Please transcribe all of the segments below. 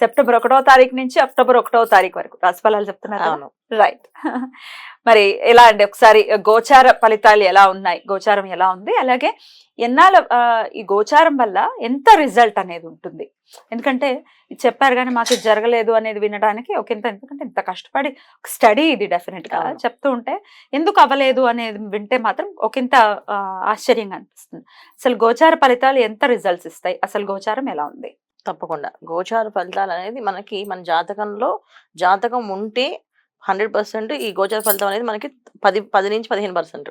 September ఒకటో తారీఖు నుంచి అక్టోబర్ ఒకటో తారీఖు వరకు. రాశిఫలాలు చెప్తున్నారు? రైట్ మరి ఎలా అండి? ఒకసారి గోచార ఫలితాలు ఎలా ఉన్నాయి? గోచారం ఎలా ఉంది? అలాగే ఎన్నాళ్ళ ఈ గోచారం వల్ల ఎంత రిజల్ట్ అనేది ఉంటుంది? ఎందుకంటే చెప్పారు కానీ మాకు ఇది జరగలేదు అనేది వినడానికి ఒక ఇంత ఎందుకంటే ఇంత కష్టపడి స్టడీ ఇది డెఫినెట్గా. చెప్తూ ఉంటే ఎందుకు అవ్వలేదు అనేది వింటే మాత్రం ఒకంత ఆ, ఆశ్చర్యంగా అనిపిస్తుంది. అసలు గోచార ఫలితాలు ఎంత రిజల్ట్స్ ఇస్తాయి? అసలు గోచారం ఎలా ఉంది? తప్పకుండా. గోచార ఫలితాలు అనేది మనకి మన జాతకంలో జాతకం ఉంటే హండ్రెడ్ పర్సెంట్ ఈ గోచార ఫలితం అనేది మనకి పది పది నుంచి పదిహేను పర్సెంట్.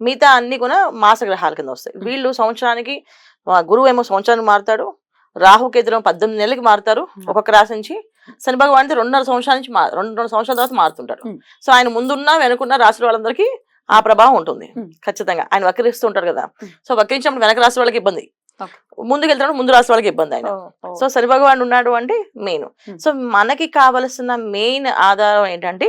మిగతా అన్ని కూడా మాస గ్రహాల కింద వస్తాయి. వీళ్ళు సంవత్సరానికి గురువు ఏమో సంవత్సరానికి మారుతాడు రాహు కేతులు పద్దెనిమిది నెలలకి మారుతారు. ఒక్కొక్క రాశి నుంచి శని భగవాన్ రెండున్నర సంవత్సరాల నుంచి మా- రెండు రెండు సంవత్సరాల తర్వాత మారుతుంటారు మ్మ్. సో ఆయన ముందున్న వెనుకున్న రాశుల వాళ్ళందరికీ ఆ ప్రభావం ఉంటుంది. ఖచ్చితంగా ఆయన వక్రిస్తూ ఉంటారు కదా. సో వక్రించినప్పుడు వెనక రాశి వాళ్ళకి ఇబ్బంది. ముందుకు వెళ్తున్నప్పుడు ముందు రాశి వాళ్ళకి ఇబ్బంది ఆయన సో శని భగవాన్ ఉన్నాడు అంటే మెయిన్. సో మనకి కావలసిన మెయిన్ ఆధారం ఏంటంటే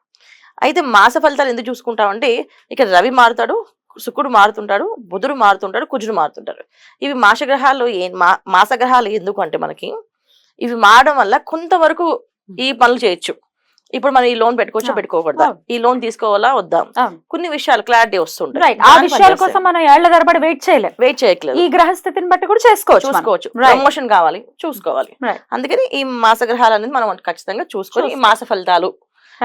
అయితే మాస ఫలితాలు ఎందుకు చూసుకుంటామంటే ఇక్కడ రవి మారుతాడు శుక్రుడు మారుతుంటాడు బుధుడు మారుతుంటాడు కుజుడు మారుతుంటాడు ఇవి మాస గ్రహాలు ఏ మా మాస గ్రహాలు ఎందుకు అంటే మనకి ఇవి మారడం వల్ల కొంతవరకు ఈ పనులు చేయొచ్చు ఇప్పుడు మనం ఈ లోన్ పెట్టుకోవచ్చా పెట్టుకోకూడదా. ఈ లోన్ తీసుకోవాలా వద్దా. కొన్ని విషయాలు క్లారిటీ వస్తుంటాయి ఆ విషయాల కోసం మనం ఏళ్ళ తరబడి వెయిట్ చేయలేం వెయిట్ చేయట్లేదు ఈ గ్రహస్థితిని బట్టి కూడా చేసుకోవచ్చు. చూసుకోవచ్చు. ప్రమోషన్ కావాలి చూసుకోవాలి. అందుకని ఈ మాస గ్రహాలు అనేది మనం ఖచ్చితంగా చూసుకొని ఈ మాస ఫలితాలు.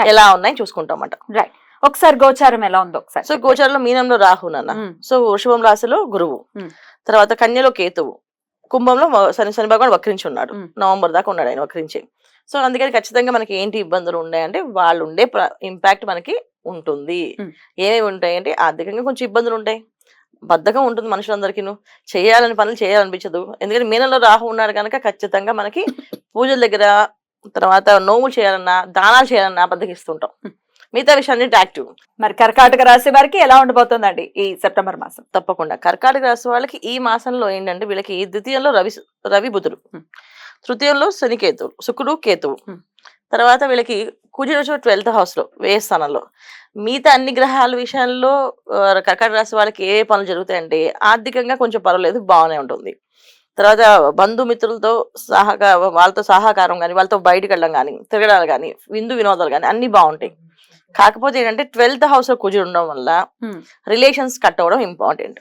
ఎలా ఉన్నాయి చూసుకుంటాం అన్నమాట ఒకసారి గోచారం ఎలా ఉందో ఒకసారి సో గోచారంలో మీనంలో రాహు నాన్న. మ్మ్. సో వృషభం రాశిలో గురువు. మ్మ్. తర్వాత కన్యలో కేతువు. కుంభంలో శని శని భగవాన్ వక్రించి ఉన్నాడు మ్మ్. నవంబర్ దాకా ఉన్నాడు ఆయన వక్రించి. సో అందుకని ఖచ్చితంగా మనకి ఏంటి ఇబ్బందులు ఉన్నాయంటే వాళ్ళు ఉండే ఇంపాక్ట్ మనకి ఉంటుంది. మ్మ్. ఏమేమి ఉంటాయంటే ఆర్థికంగా కొంచెం ఇబ్బందులు ఉంటాయి. బద్ధకం ఉంటుంది మనుషులందరికీ చేయాలని పనులు చేయాలనిపించదు. ఎందుకంటే మీనంలో రాహు ఉన్నాడు కనుక ఖచ్చితంగా మనకి పూజల దగ్గర తర్వాత నోములు చేయాలన్నా దానాలు చేయాలన్నా బద్దకిస్తుంటాం. మిగతా విషయాన్ని యాక్టివ్. మరి కర్కాటక రాశి వారికి ఎలా ఉండబోతుందండి ఈ సెప్టెంబర్ మాసం? తప్పకుండా. కర్కాటక రాశి వాళ్ళకి ఈ మాసంలో ఏంటంటే వీళ్ళకి ద్వితీయంలో రవి రవి బుధుడు. తృతీయంలో శని కేతువు శుక్రుడు కేతువు. తర్వాత వీళ్ళకి కుజుడు ట్వెల్త్ హౌస్లో వ్యయ స్థానంలో. మిగతా అన్ని గ్రహాల విషయాల్లో ఆ, కర్కాటక రాశి వాళ్ళకి ఏ పనులు జరుగుతాయంటే ఆర్థికంగా కొంచెం పర్వాలేదు బాగానే ఉంటుంది. తర్వాత బంధుమిత్రులతో సహకార వాళ్ళతో సహకారం కానీ వాళ్ళతో బయటకు వెళ్ళడం కానీ తిరగడాలు కానీ విందు వినోదాలు కానీ అన్ని బాగుంటాయి. కాకపోతే ఏంటంటే ట్వెల్త్ హౌస్లో కుజుడు ఉండడం వల్ల. రిలేషన్స్ కట్ అవ్వడం ఇంపార్టెంట్.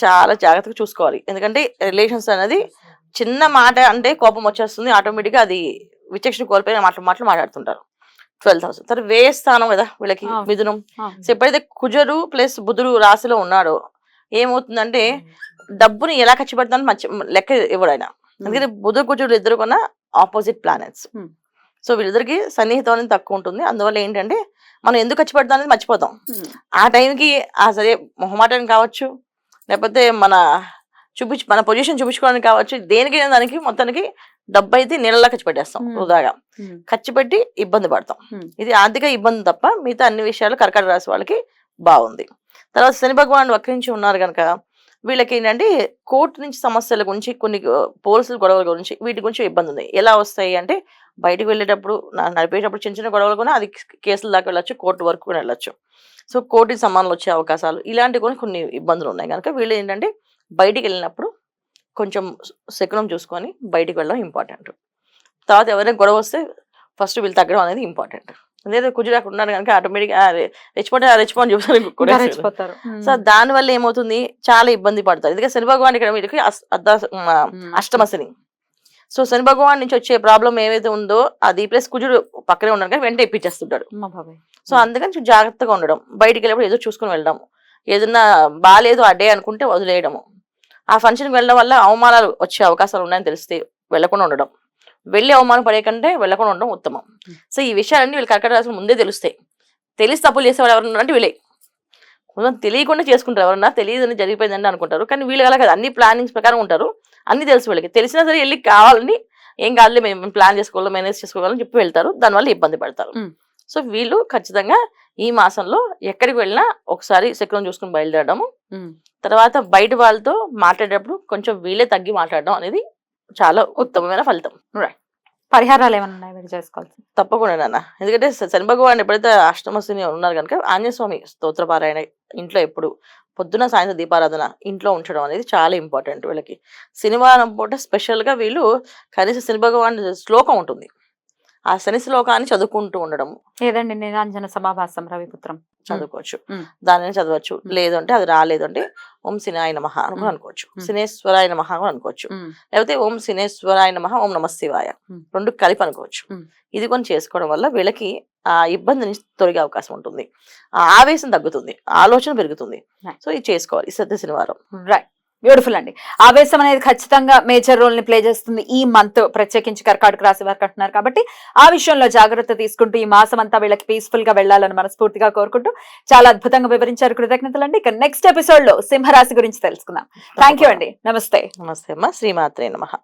చాలా జాగ్రత్తగా చూసుకోవాలి. ఎందుకంటే రిలేషన్స్ అనేది చిన్న మాట అంటే కోపం వచ్చేస్తుంది ఆటోమేటిక్గా అది విచక్షణ కోల్పోయిన మాటలు మాటలు మాట్లాడుతుంటారు. Twelfth house. తర్వాత వే స్థానం కదా వీళ్ళకి. మిథునం. సో ఎప్పుడైతే కుజుడు ప్లస్ బుధుడు రాశిలో ఉన్నాడో ఏమవుతుందంటే డబ్బుని ఎలా ఖర్చు పెడతాను మంచి లెక్క ఇవ్వడు ఆయన ఎందుకంటే బుధ కుజుడు ఇద్దరు కొన్న ఆపోజిట్ ప్లానెట్స్ Hmm. సో వీళ్ళిద్దరికి సన్నిహితం అనేది తక్కువ ఉంటుంది అందువల్ల ఏంటంటే మనం ఎందుకు ఖర్చు పెడతాం అనేది మర్చిపోతాం ఉమ్. ఆ టైంకి ఆ సరే మొహమాటం కావచ్చు లేకపోతే మన చూపించు మన పొజిషన్ చూపించుకోవడానికి కావచ్చు దేనికైనా దానికి మొత్తానికి డబ్బు అయితే నీళ్ళలా ఖర్చు పెట్టేస్తాం Hmm. వృధాగా. ఖర్చు పెట్టి ఇబ్బంది పడతాం Hmm. ఇది ఆర్థిక ఇబ్బంది తప్ప మిగతా అన్ని విషయాలు కర్కాటక రాశి వాళ్ళకి బాగుంది తర్వాత శని భగవాన్ వక్రించి ఉన్నారు కనుక వీళ్ళకి ఏంటంటే కోర్టు నుంచి సమస్యల గురించి కొన్ని పోలీసుల గొడవల గురించి వీటి గురించి ఇబ్బంది ఉంది ఎలా వస్తాయి అంటే బయటకు వెళ్ళేటప్పుడు నడిపేటప్పుడు చిన్న చిన్న గొడవలు కూడా అది కేసుల దాకా వెళ్ళొచ్చు కోర్టు వరకు కూడా వెళ్ళొచ్చు. సో కోర్టుకి సమానాలు వచ్చే అవకాశాలు ఇలాంటి కూడా కొన్ని ఇబ్బందులు ఉన్నాయి. కనుక వీళ్ళు ఏంటంటే బయటికి వెళ్ళినప్పుడు కొంచెం శకునం చూసుకొని బయటికి వెళ్ళడం ఇంపార్టెంట్. తర్వాత ఎవరైనా గొడవ వస్తే ఫస్ట్ వీళ్ళు తగ్గడం అనేది ఇంపార్టెంట్. అదే కుజురాకు ఉన్నారు కనుక ఆటోమేటిక్గా రెచ్చిపోతే రెచ్చిపోని చూసాను రెచ్చిపోతారు. సో దాని వల్ల ఏమవుతుంది? చాలా ఇబ్బంది పడతారు. ఎందుకంటే శని భగవాన్ ఇక్కడ వీళ్ళకి అస్- అర్ధ- మ, ఉమ్. అష్టమ శని సో శని భగవాన్ నుంచి వచ్చే ప్రాబ్లం ఏవైతే ఉందో అది ప్లస్ కుజుడు పక్కనే ఉన్నాడు కానీ వెంటనే ఇప్పించేస్తుంటాడు. అమ్మ బాబాయ్. సో అందుకని జాగ్రత్తగా ఉండడం. బయటికి వెళ్ళినప్పుడు ఏదో చూసుకుని వెళ్ళడం ఏదన్నా బాగాలేదు అడ్డే అనుకుంటే వదిలేయడము. ఆ ఫంక్షన్కి వెళ్ళడం వల్ల అవమానాలు వచ్చే అవకాశాలు ఉన్నాయని తెలిస్తే వెళ్ళకుండా ఉండడం. వెళ్ళి అవమానం పడే కంటే వెళ్ళకుండా ఉండడం ఉత్తమం. సో ఈ విషయాలన్నీ వీళ్ళు కర్కట రాసిన ముందే తెలుస్తాయి. తెలిసి తప్పులు చేసేవాళ్ళు ఎవరు ఉన్నారంటే వీళ్ళే. కొంచెం తెలియకుండా చేసుకుంటారు ఎవరన్నా తెలియదని జరిగిపోయిందని అనుకుంటారు. కానీ వీళ్ళు అలా కదా. అన్ని ప్లానింగ్స్ ప్రకారం ఉంటారు. అన్ని తెలుసు వీళ్ళకి. తెలిసినా సరే వెళ్ళి కావాలని ఏం కాదులే మేము ప్లాన్ చేసుకోవాలి మేనేజ్ చేసుకోవాలని చెప్పి వెళ్తారు. దానివల్ల ఇబ్బంది పడతారు. సో వీళ్ళు ఖచ్చితంగా ఈ మాసంలో ఎక్కడికి వెళ్ళినా ఒకసారి శకునం చూసుకుని బయలుదేరడము. తర్వాత బయట వాళ్ళతో మాట్లాడేటప్పుడు కొంచెం వీళ్ళే తగ్గి మాట్లాడడం అనేది చాలా ఉత్తమమైన ఫలితం. పరిహారాలు ఏమైనా ఉన్నాయి మీరు చేసుకోవాల్సి తప్పకుండా నాన్న. ఎందుకంటే శని భగవాన్ ఎప్పుడైతే అష్టమశని ఉన్నారు కనుక ఆంజనేయ స్వామి స్తోత్రపారాయణ ఇంట్లో ఎప్పుడు పొద్దున సాయంత్రం దీపారాధన ఇంట్లో ఉంచడం అనేది చాలా ఇంపార్టెంట్ వీళ్ళకి. శనివారం పూట స్పెషల్గా వీళ్ళు కనీసం శని భగవాన్ శ్లోకం ఉంటుంది. ఆ శని శ్లోకాన్ని చదువుకుంటూ ఉండడం. ఏదండి? నిరాంజన సమాభాసం రవిపుత్రం. చదువుకోవచ్చు. దానిని చదవచ్చు. లేదు అంటే అది రాలేదు అంటే ఓం సినాయ నమః అని కూడా. అనుకోవచ్చు. సినేశ్వరాయ నమః కూడా అనుకోవచ్చు. లేకపోతే ఓం సినేశ్వరాయ నమః ఓం నమ శివాయ. రెండు కలిపి అనుకోవచ్చు. ఇది కొన్ని చేసుకోవడం వల్ల వీళ్ళకి ఆ ఇబ్బంది నుంచి తొలగే అవకాశం ఉంటుంది. ఆ ఆవేశం తగ్గుతుంది. ఆలోచన పెరుగుతుంది. సో ఇది చేసుకోవాలి. ఈ సత్య శనివారం. రైట్ బ్యూటిఫుల్ అండి. ఆవేశం అనేది ఖచ్చితంగా మేజర్ రోల్ని ప్లే చేస్తుంది ఈ మంత్. ప్రత్యేకించి కర్కాటక రాశి వారికి అంటున్నారు కాబట్టి ఆ విషయంలో జాగ్రత్త తీసుకుంటూ ఈ మాసం అంతా వీళ్ళకి పీస్ఫుల్గా వెళ్ళాలని మనస్ఫూర్తిగా కోరుకుంటూ చాలా అద్భుతంగా వివరించారు. కృతజ్ఞతలు అండి ఇక నెక్స్ట్ ఎపిసోడ్లో సింహరాశి గురించి తెలుసుకుందాం. థ్యాంక్ యూ అండి. నమస్తే. నమస్తే అమ్మ. శ్రీమాత్రే నమః.